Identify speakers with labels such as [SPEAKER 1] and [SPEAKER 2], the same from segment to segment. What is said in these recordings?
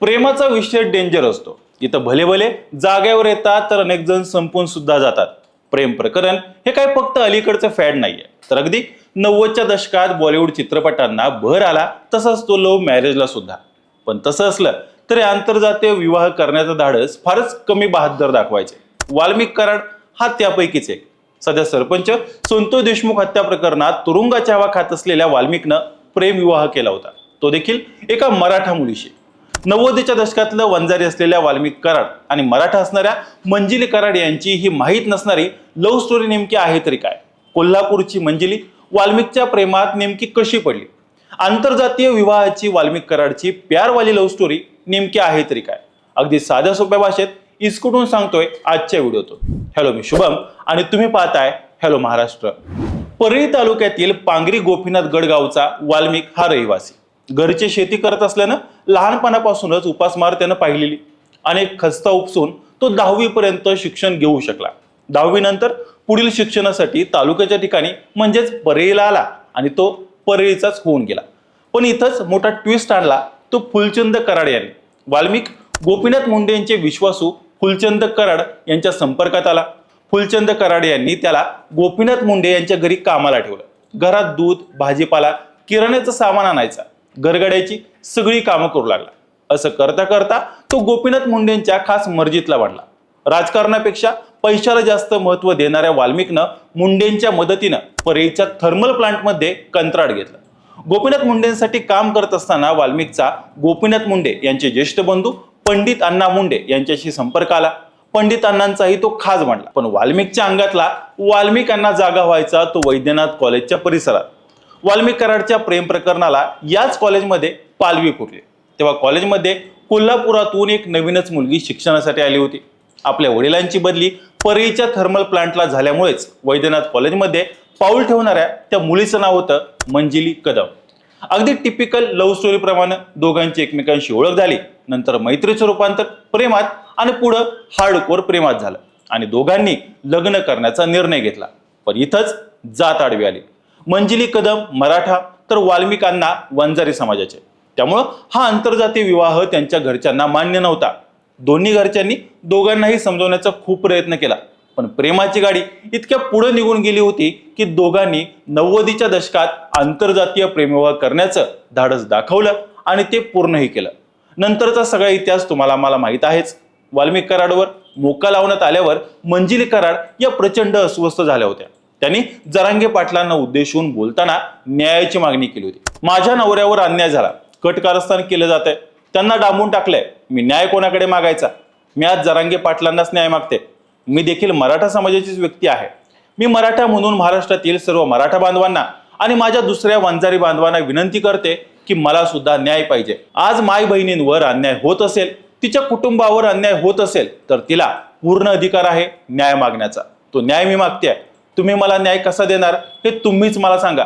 [SPEAKER 1] प्रेमाचा विषय डेंजर असतो. इथं भले भले जागेवर येतात तर अनेक जण संपून सुद्धा जातात. प्रेम प्रकरण हे काय फक्त अलीकडचं फॅड नाहीये. तर अगदी नव्वदच्या दशकात बॉलिवूड चित्रपटांना भर आला तसाच तो लव्ह मॅरेजला सुद्धा. पण तसं असलं तरी आंतरजातीय विवाह करण्याचं धाडस फारच कमी बहादर दाखवायचे. वाल्मिक कराड हा त्यापैकीच एक. सध्या सरपंच संतोष देशमुख हत्या प्रकरणात तुरुंगाच्या हवा खात असलेल्या वाल्मिकनं प्रेम विवाह केला होता. तो देखील एका मराठा मुलीशी. नव्वदीच्या दशकातलं वंजारी असलेल्या वाल्मिक कराड आणि मराठा असणाऱ्या मंजिली कराड यांची ही माहीत नसणारी लव्ह स्टोरी नेमकी आहे तरी काय? कोल्हापूरची मंजिली वाल्मिकच्या प्रेमात नेमकी कशी पडली? आंतरजातीय विवाहाची वाल्मिक कराडची प्यारवाली लव्ह स्टोरी नेमकी आहे तरी काय? अगदी साध्या सोप्या भाषेत इसकुटून सांगतोय आजच्या व्हिडिओतून. हॅलो मी शुभम आणि तुम्ही पाहताय हॅलो महाराष्ट्र. परळी तालुक्यातील पांगरी गोपीनाथ गडगावचा वाल्मिक हा रहिवासी. घरची शेती करत असल्यानं लहानपणापासूनच उपासमार त्यानं पाहिलेली अनेक खस्ता उपसून तो दहावीपर्यंत शिक्षण घेऊ शकला. दहावीनंतर पुढील शिक्षणासाठी तालुक्याच्या ठिकाणी म्हणजेच परळीला आला आणि तो परळीचाच होऊन गेला. पण इथंच मोठा ट्विस्ट आणला तो फुलचंद कराड यांनी. वाल्मिक गोपीनाथ मुंडे यांचे विश्वासू फुलचंद कराड यांच्या संपर्कात आला. फुलचंद कराड यांनी त्याला गोपीनाथ मुंडे यांच्या घरी कामाला ठेवलं. घरात दूध भाजीपाला किराण्याचं सामान आणायचा. गरगड्याची सगळी कामं करू लागला. असं करता करता तो गोपीनाथ मुंडेंच्या खास मर्जीतला वाढला. राजकारणापेक्षा पैशाला जास्त महत्त्व देणाऱ्या वाल्मिकनं मुंडेंच्या मदतीनं परळीच्या थर्मल प्लांटमध्ये कंत्राट घेतलं. गोपीनाथ मुंडेंसाठी काम करत असताना वाल्मिकचा गोपीनाथ मुंडे यांचे ज्येष्ठ बंधू पंडित अण्णा मुंडे यांच्याशी संपर्क आला. पंडित अण्णांचाही तो खास मांडला. पण वाल्मिकच्या अंगातला वाल्मिकांना जागा व्हायचा तो वैद्यनाथ कॉलेजच्या परिसरात. वाल्मिक कराडच्या प्रेम प्रकरणाला याच कॉलेजमध्ये पालवी फुटली तेव्हा कॉलेजमध्ये कोल्हापुरातून एक नवीनच मुलगी शिक्षणासाठी आली होती. आपल्या वडिलांची बदली परळीच्या थर्मल प्लांटला झाल्यामुळेच वैद्यनाथ कॉलेजमध्ये पाऊल ठेवणाऱ्या त्या मुलीचं नाव होतं मंजिली कदम. अगदी टिपिकल लव्ह स्टोरीप्रमाणे दोघांची एकमेकांशी ओळख झाली. नंतर मैत्रीचं रूपांतर प्रेमात आणि पुढं हार्डकोर प्रेमात झालं. आणि दोघांनी लग्न करण्याचा निर्णय घेतला. पण इथंच जात आडवी आली. मंजिली कदम मराठा तर वाल्मिकांना वंजारी समाजाचे. त्यामुळं हा आंतरजातीय विवाह त्यांच्या घरच्यांना मान्य नव्हता. दोन्ही घरच्यांनी दोघांनाही समजवण्याचा खूप प्रयत्न केला. पण प्रेमाची गाडी इतक्या पुढे निघून गेली होती की दोघांनी नव्वदीच्या दशकात आंतरजातीय प्रेमविवाह करण्याचं धाडस दाखवलं आणि ते पूर्णही केलं. नंतरचा सगळा इतिहास तुम्हाला मला माहीत आहेच. वाल्मिक कराडवर मोका लावण्यात आल्यावर मंजिली कराड या प्रचंड अस्वस्थ झाल्या होत्या. त्यांनी जरांगे पाटलांना उद्देशून बोलताना न्यायाची मागणी केली होती. माझ्या नवऱ्यावर अन्याय झाला. कट कारस्थान केलं जात आहे त्यांना डांबून टाकलंय. मी न्याय कोणाकडे मागायचा? मी आज जरांगे पाटलांनाच न्याय मागते. मी देखील मराठा समाजाचीच व्यक्ती आहे. मी मराठा म्हणून महाराष्ट्रातील सर्व मराठा बांधवांना आणि माझ्या दुसऱ्या वंजारी बांधवांना विनंती करते की मला सुद्धा न्याय पाहिजे. आज माय बहिणींवर अन्याय होत असेल तिच्या कुटुंबावर अन्याय होत असेल तर तिला पूर्ण अधिकार आहे न्याय मागण्याचा. तो न्याय मी मागते तुम्ही मला न्याय कसा देणार हे तुम्हीच मला सांगा.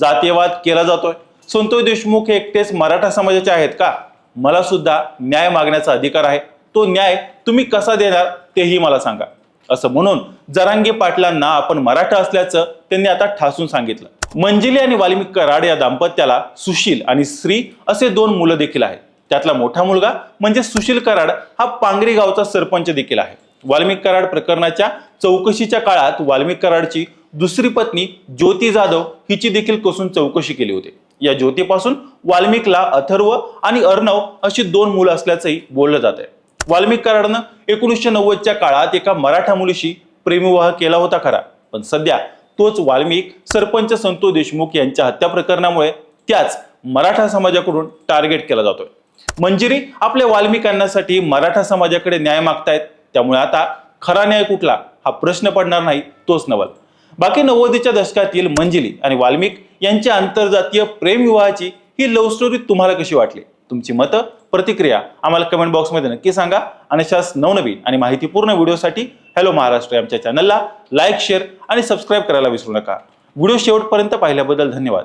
[SPEAKER 1] जातीयवाद केला जातोय. संतोष देशमुख हे एकटेच मराठा समाजाचे आहेत का? मला सुद्धा न्याय मागण्याचा अधिकार आहे. तो न्याय तुम्ही कसा देणार तेही मला सांगा. असं म्हणून जरांगे पाटलांना आपण मराठा असल्याचं त्यांनी आता ठासून सांगितलं. मंजिली आणि वाल्मिक कराड या दाम्पत्याला सुशील आणि श्री असे दोन मुलं देखील आहेत. त्यातला मोठा मुलगा म्हणजे सुशील कराड हा पांगरी गावचा सरपंच देखील आहे. वाल्मिक कराड प्रकरणाच्या चौकशीच्या काळात वाल्मिक कराडची दुसरी पत्नी ज्योती जाधव हिची देखील कसून चौकशी केली होती. या ज्योतीपासून वाल्मिकला अथर्व आणि अर्णव अशी दोन मुलं असल्याचंही बोललं जात आहे. वाल्मिक कराडनं एकोणीसशे नव्वदच्या काळात एका मराठा मुलीशी प्रेमविवाह केला होता खरा. पण सध्या तोच वाल्मिक सरपंच संतोष देशमुख यांच्या हत्या प्रकरणामुळे त्याच मराठा समाजाकडून टार्गेट केला जातोय. मंजिरी आपल्या वाल्मिकांसाठी मराठा समाजाकडे न्याय मागतायत. त्यामुळे आता खरा न्याय कुठला? हा प्रश्न पडणार नाही तोच नवल. बाकी नव्वदीच्या दशकातील मंजिली आणि वाल्मिक यांच्या आंतरजातीय प्रेमविवाहाची ही लव्ह स्टोरी तुम्हाला कशी वाटली? तुमची मतं प्रतिक्रिया आम्हाला कमेंट बॉक्समध्ये नक्की सांगा. आणि अशाच नवनवीन आणि माहितीपूर्ण व्हिडिओसाठी हॅलो महाराष्ट्र आमच्या चॅनलला लाईक शेअर आणि सबस्क्राईब करायला विसरू नका. व्हिडिओ शेवटपर्यंत पाहिल्याबद्दल धन्यवाद.